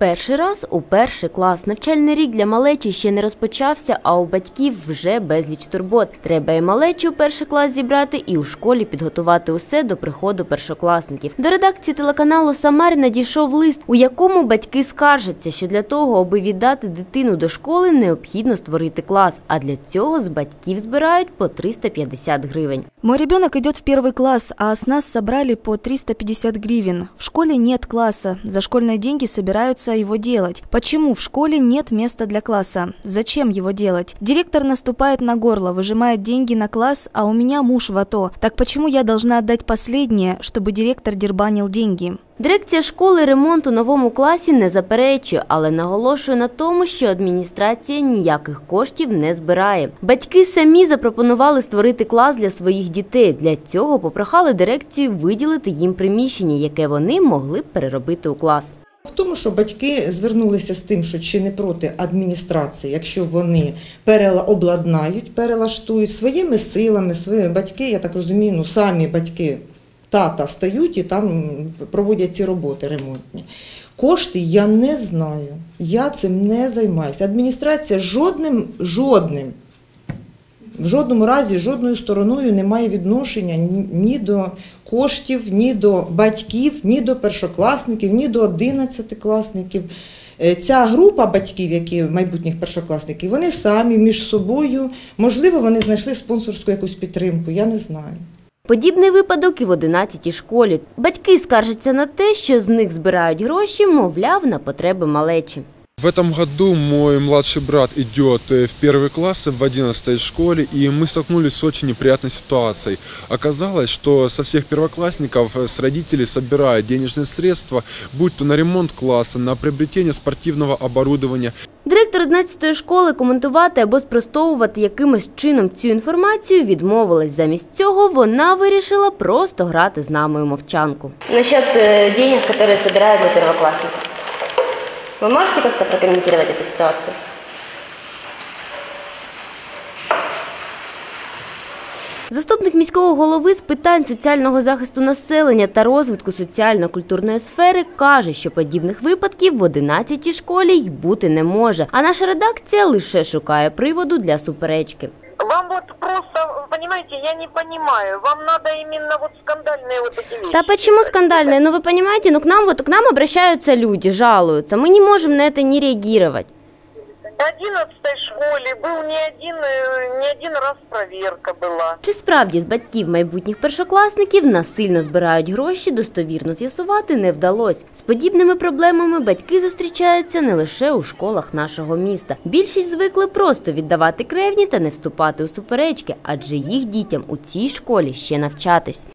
Перший раз у перший клас. Навчальний рік для малечі ще не розпочався, а у батьків вже безліч турбот. Треба і малечі у перший клас зібрати, і у школі підготувати усе до приходу першокласників. До редакції телеканалу Самарі надійшов лист, у якому батьки скаржаться, що для того, аби віддати дитину до школи, необхідно створити клас. А для цього з батьків збирають по 350 гривень. Мой ребенок идет в первый класс, а с нас собрали по 350 гривен. В школе нет класса, за школьные деньги собираются его делать. Почему в школе нет места для класса? Зачем его делать? Директор наступает на горло, выжимает деньги на класс, а у меня муж в АТО. Так почему я должна отдать последнее, чтобы директор дербанил деньги? Дирекція школи ремонт у новому класі не заперечує, але наголошує на тому, що адміністрація ніяких коштів не збирає. Батьки самі запропонували створити клас для своїх дітей. Для цього попрохали дирекцію виділити їм приміщення, яке вони могли б переробити у клас. Що батьки звернулися з тим, що чи не проти адміністрації, якщо вони переобладнають, перелаштують своїми силами, свої батьки, я так розумію, ну самі батьки тата стають і там проводять ці роботи ремонтні. Кошти я не знаю. Я цим не займаюся. Адміністрація жодним, жодним, в жодному разі, жодною стороною не має відношення ні до коштів, ні до батьків, ні до першокласників, ні до одинадцятикласників. Е, Ця група батьків, які майбутніх першокласників, вони самі між собою, можливо, вони знайшли спонсорську якусь підтримку, я не знаю. Подібний випадок і в 11-й школі. Батьки скаржаться на те, що з них збирають гроші, мовляв, на потреби малечі. В этом году мой младший брат идет э, в первый класс в 11 школе, и мы столкнулись с очень неприятной ситуацией. Оказалось, что со всех первоклассников э, с родителей собирают денежные средства, будь то на ремонт класса, на приобретение спортивного оборудования, Директор 11-ї школи коментувати або спростовувати якимось чином цю інформацію відмовилась. Замість цього вона вирішила просто грати з нами у мовчанку. Насчет э, денег, которые собирают для первоклассников. Вы можете как-то прокомментировать эту ситуацию? Заступник міського голови з питань соціального захисту населення та розвитку соціально-культурної сфери каже, що подібних випадків в 11-й школі й бути не може. А наша редакція лише шукає приводу для суперечки Вам вот просто, понимаете, я не понимаю. Вам надо именно вот скандальные вот эти вещи. Да почему писать. скандальные? Ну вы понимаете, ну к нам вот к нам обращаются люди, жалуются. Мы не можем на это не реагировать. В 11 школе был не один, э, не один раз проверка была. Чи справді з батьків майбутніх першокласників насильно збирають гроші, достовірно з'ясувати не вдалося. З подібними проблемами батьки зустрічаються не лише у школах нашого міста. Більшість звикли просто віддавати кревні та не вступати у суперечки, адже їх дітям у цій школі ще навчатись.